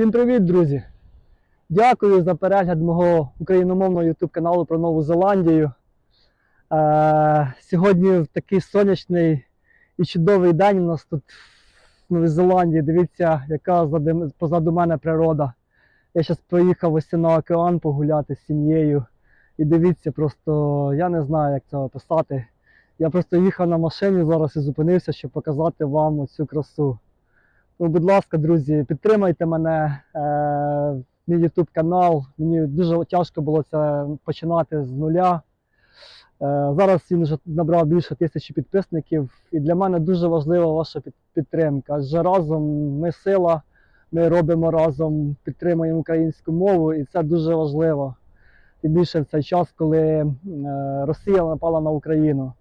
Всім привіт, друзі! Дякую за перегляд мого україномовного YouTube каналу про Нову Зеландію. Е, сьогодні такий сонячний і чудовий день у нас тут в Новій Зеландії. Дивіться, яка позаду мене природа. Я зараз поїхав ось на океан погуляти з сім'єю. І дивіться, просто я не знаю, як це описати. Я просто їхав на машині зараз і зупинився, щоб показати вам оцю красу. Ну, будь ласка, друзі, підтримайте мене, е, мій YouTube канал. Мені дуже тяжко було це починати з нуля. Е, зараз він вже набрав більше тисячі підписників, і для мене дуже важлива ваша підтримка. Адже разом ми сила, ми робимо разом, підтримуємо українську мову, і це дуже важливо. Тим більше в цей час, коли е, Росія напала на Україну.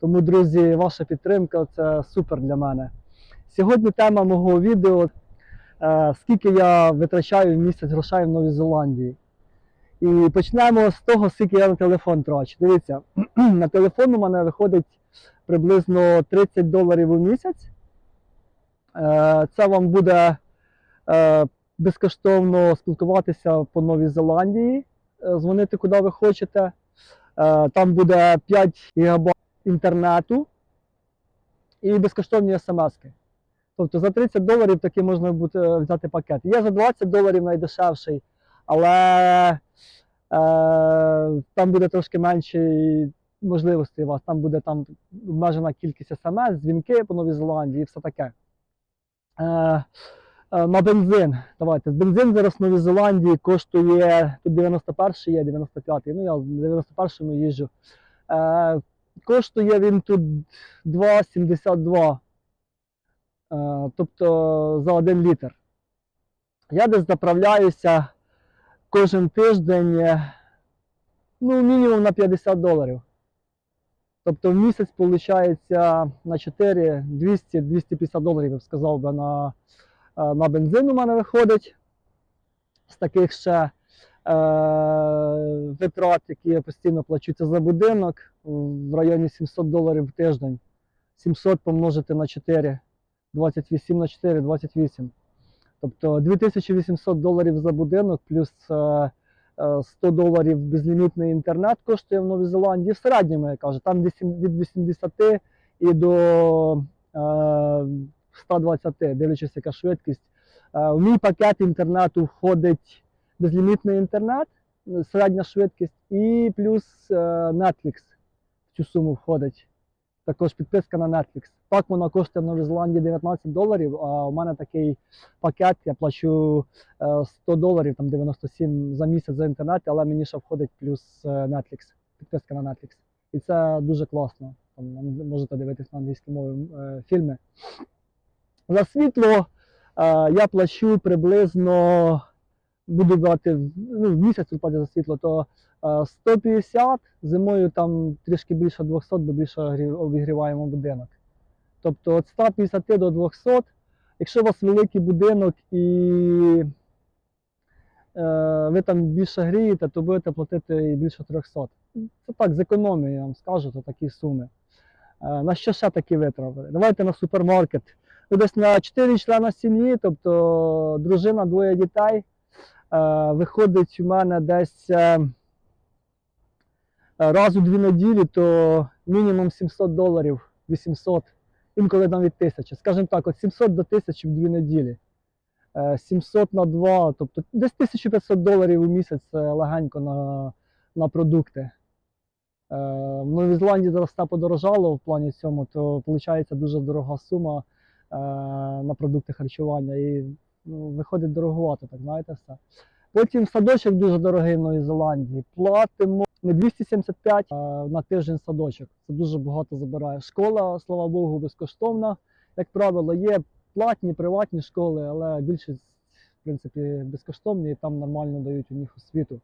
Тому, друзі, ваша підтримка це супер для мене. Сьогодні тема мого відео е, скільки я витрачаю в місяць грошей в Новій Зеландії. І почнемо з того, скільки я на телефон трачу. Дивіться, на телефон у мене виходить приблизно 30 доларів у місяць. Е, Це вам буде е, безкоштовно спілкуватися по Новій Зеландії, дзвонити куди ви хочете. Там буде 5 ГБ інтернету і безкоштовні смски. Тобто за 30 доларів таки можна буде взяти пакет. Є за 20 доларів найдешевший, але е, там буде трошки менше можливостей у вас. Там буде там обмежена кількість смс, дзвінки по Новій Зеландії і все таке. Е, е, на бензин. Давайте. Бензин зараз в Новій Зеландії коштує тут 91-й є, 95-й. Ну я в 91-му їжджу. Е, коштує він тут 2,72. Е, тобто за один літр. Я десь заправляюся кожен тиждень, е, ну, мінімум на 50 доларів. Тобто в місяць виходить на 4 200-250 доларів, я б сказав би, на, е, на бензин у мене виходить. З таких ще е, витрат, які я постійно плачу, це за будинок в районі 700 доларів в тиждень. 700 помножити на 4. 27 на 4, 28. Тобто 2800 доларів за будинок, плюс е, е, 100 доларів безлімітний інтернет коштує в Новій Зеландії. В середньому, я кажу, там від 80 і до е, 120, дивлячись, яка швидкість. Е, в мій пакет інтернету входить безлімітний інтернет, е, середня швидкість, і плюс е, Netflix в цю суму входить також підписка на Netflix. Так вона коштує в Новій Зеландії 19 доларів, а у мене такий пакет, я плачу е, 100 доларів, там 97 за місяць за інтернет, але мені ще входить плюс е, Netflix, підписка на Netflix. І це дуже класно. Там можете дивитись на англійській мові е, фільми. За світло е, я плачу приблизно, буду брати ну, в місяць за світло, то Е, 150, зимою там трішки більше 200, бо більше обігріваємо будинок. Тобто від 150 до 200. Якщо у вас великий будинок і е, ви там більше грієте, то будете платити і більше 300. Це так, з економії, я вам скажу, то такі суми. Е, на що ще такі витрати? Давайте на супермаркет. Ну, десь на 4 члена сім'ї, тобто дружина, двоє дітей. Е, виходить у мене десь. Е, Е, раз у дві неділі, то мінімум 700 доларів, 800, інколи навіть 1000. Скажімо так, от 700 до 1000 в дві неділі. Е, 700 на 2, тобто десь 1500 доларів у місяць е, легенько на, на продукти. Е, В Новій Зеландії зараз все подорожало в плані цьому, то виходить дуже дорога сума е, на продукти харчування. І ну, виходить дороговато, так знаєте все. Потім садочок дуже дорогий в Новій Зеландії. Платимо ми 275 е, на тиждень садочок. Це дуже багато забирає. Школа, слава Богу, безкоштовна. Як правило, є платні, приватні школи, але більшість, в принципі, безкоштовні і там нормально дають у них освіту.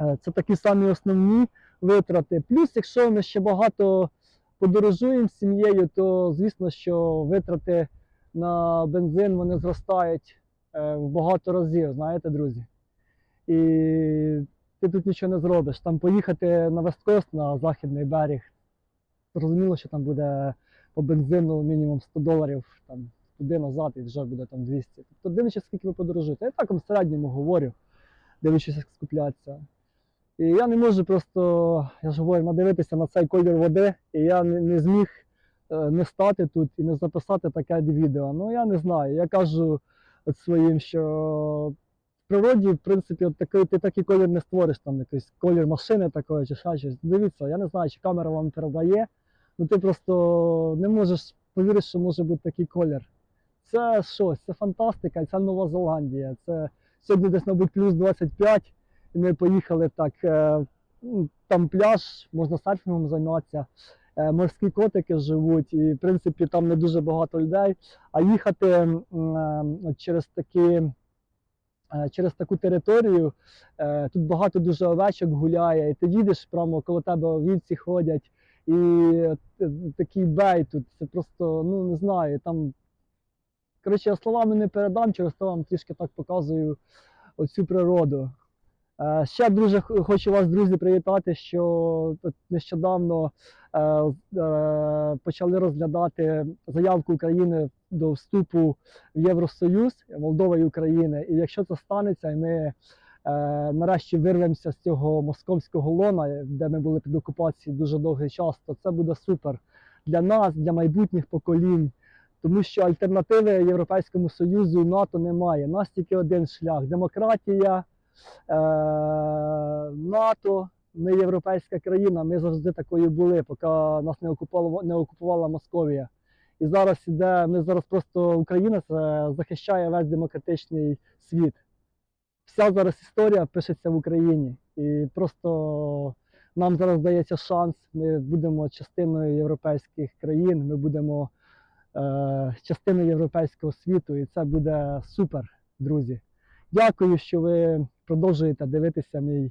Е, Це такі самі основні витрати. Плюс, якщо ми ще багато подорожуємо з сім'єю, то звісно, що витрати на бензин вони зростають в багато разів, знаєте, друзі. І ти тут нічого не зробиш. Там поїхати на Весткост, на західний берег. Зрозуміло, що там буде по бензину мінімум 100 доларів, там туди назад і вже буде там 200. Тобто дивлячись, скільки ви подорожуєте. Я так в середньому говорю, дивлячись, як скупляться. І я не можу просто, я ж говорю, надивитися на цей колір води, і я не, не зміг е, не стати тут і не записати таке відео. Ну я не знаю. Я кажу своїм, що в природі, в принципі, от такий, ти такий колір не створиш, там якийсь колір машини такої чи ще щось. Дивіться, я не знаю, чи камера вам передає, ну ти просто не можеш повірити, що може бути такий колір. Це щось, це фантастика, це Нова Зеландія. Це сьогодні десь, мабуть, плюс 25. І ми поїхали так. е, Там пляж, можна серфінгом займатися. Е, Морські котики живуть, і в принципі там не дуже багато людей. А їхати е, через такі. е, Через таку територію тут багато дуже овечок гуляє, і ти їдеш прямо коло тебе овівці ходять, і такий бей тут. Це просто, ну не знаю, там. Коротше, я словами не передам, через то вам трішки так показую оцю природу. Е, Ще дуже хочу вас, друзі, привітати, що нещодавно е, е, почали розглядати заявку України до вступу в Євросоюз Молдова і України. І якщо це станеться, ми нарешті вирвемося з цього московського лона, де ми були під окупацією дуже довгий час, то це буде супер для нас, для майбутніх поколінь. Тому що альтернативи Європейському Союзу НАТО немає. У нас тільки один шлях демократія, НАТО, ми європейська країна, ми завжди такою були, поки нас не окупувала, не окупувала Московія. І зараз іде, ми зараз просто Україна захищає весь демократичний світ. Вся зараз історія пишеться в Україні. І просто нам зараз дається шанс. Ми будемо частиною європейських країн, ми будемо е, частиною європейського світу, і це буде супер, друзі. Дякую, що ви продовжуєте дивитися мій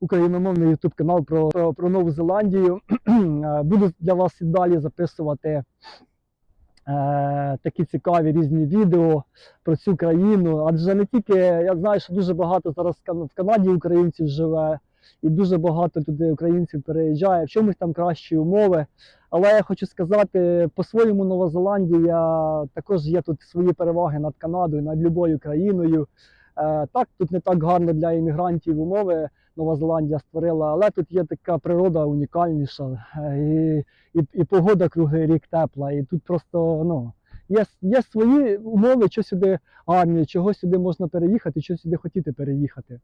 україномовний YouTube канал про, про, про Нову Зеландію. Е, Буду для вас і далі записувати е, такі цікаві різні відео про цю країну. Адже не тільки я знаю, що дуже багато зараз в Канаді українців живе, і дуже багато туди українців переїжджає, в чомусь там кращі умови. Але я хочу сказати, по-своєму Нова Зеландія також є тут свої переваги над Канадою, над любою країною. Е, так, тут не так гарно для іммігрантів умови Нова Зеландія створила, але тут є така природа унікальніша, е, і, і, і погода круглий рік тепла. І тут просто ну, є, є свої умови, що сюди гарні, чого сюди можна переїхати, що сюди хотіти переїхати.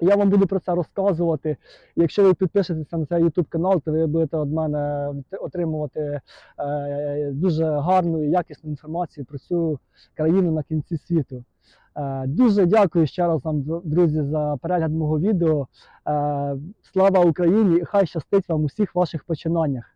Я вам буду про це розказувати. Якщо ви підпишетеся на цей YouTube канал, то ви будете від мене отримувати е, дуже гарну і якісну інформацію про цю країну на кінці світу. Е, Дуже дякую ще раз вам, друзі, за перегляд мого відео. Е, Слава Україні! Хай щастить вам усіх ваших починаннях.